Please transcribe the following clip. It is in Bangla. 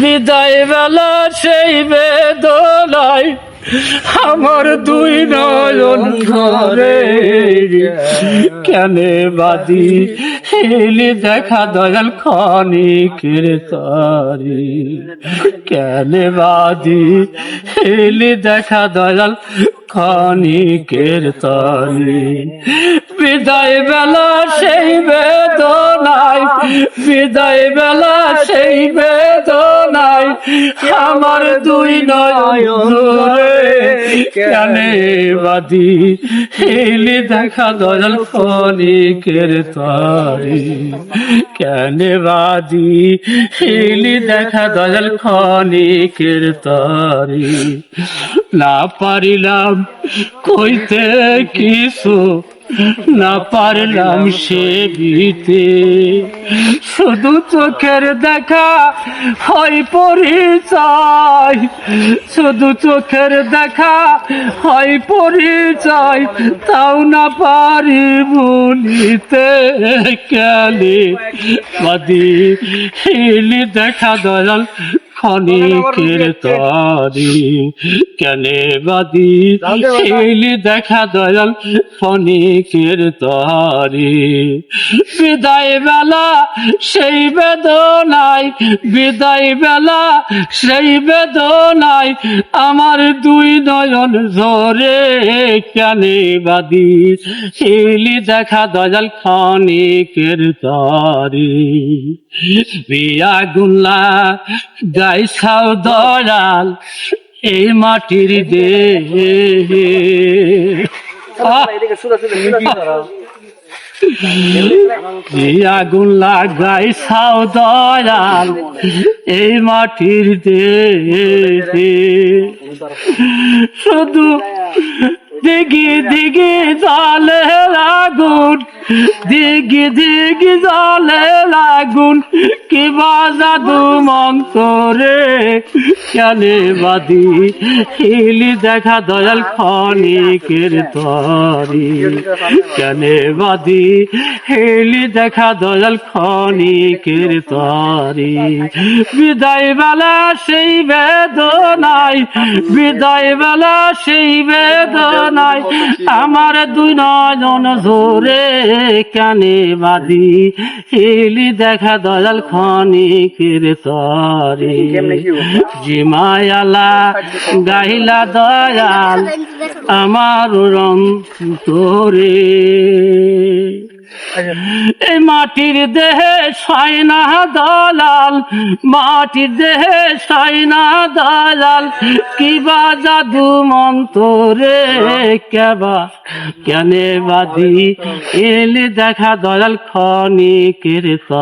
বিদায় বেলা সেই বেদনায় আমার দুই নয়ন ঘরে কেনে বাদি? হেলি দেখা দয়াল ক্ষণিকের তারি। কেনে বাদি? হেলি দেখা দয়াল ক্ষণিকের তারি। বিদায় বেলা সেই বেদনায়, বিদায় বেলা আমার দুই নয়ন কানে বাদি হেলি দেখা দয়াল ফনিকের তারি। কেনে বাদি হেলি দেখা দয়াল খনিকের তারি। না পারিলাম কইতে কিছু না পারলাম সে বিতে শুধু চোখের দেখা হয় পরিচয়। শুধু চোখের দেখা হয় পরিচয়। তাও না পারি বলিতে কেলে বাদি হিলি দেখা দয়াল ক্ষণিকের তারি। কেনে বাদি হিলি দেখা দয়াল ক্ষণিকের তারি। বিদায় বেলা সেই বেদনায় বিদায় বেলা সেই বেদনায় আমার দুই নয়ন ঝরে। কেনে বাদি হিলি দেখা দয়াল ক্ষণিকের তারি। বিয়া গুল্লা গাই খাও দয়াল, এই মাটির দে আগুন লাগাই খাও দয়াল, এই মাটির দে শুধু দিগি দিগি জালে লাগুন দিগি দিগি জালে লাগুন কিবা জাদু মন্তরে কেনে বাদি হিলি দেখা দয়াল ক্ষণিকের তরি। কেনে বাদি হেলি দেখা দয়াল ক্ষণিকের তরি। বিদায় বেলা সেই বেদনায়, বিদায় বেলা সেই বেদনায়, আমার দুই নয়ন ধরে কানে বাদি হেলি দেখা দয়াল ক্ষণিকের তরি জিমায়ালা গাইলা দয়াল আমার রম তোরে। এই মাটির দেহে সাইনা দলাল মাটির দেহে সাইনা দলাল কিবা জাদু মন্তরে কেবা কেনে বাদি এলে দেখা দয়াল ত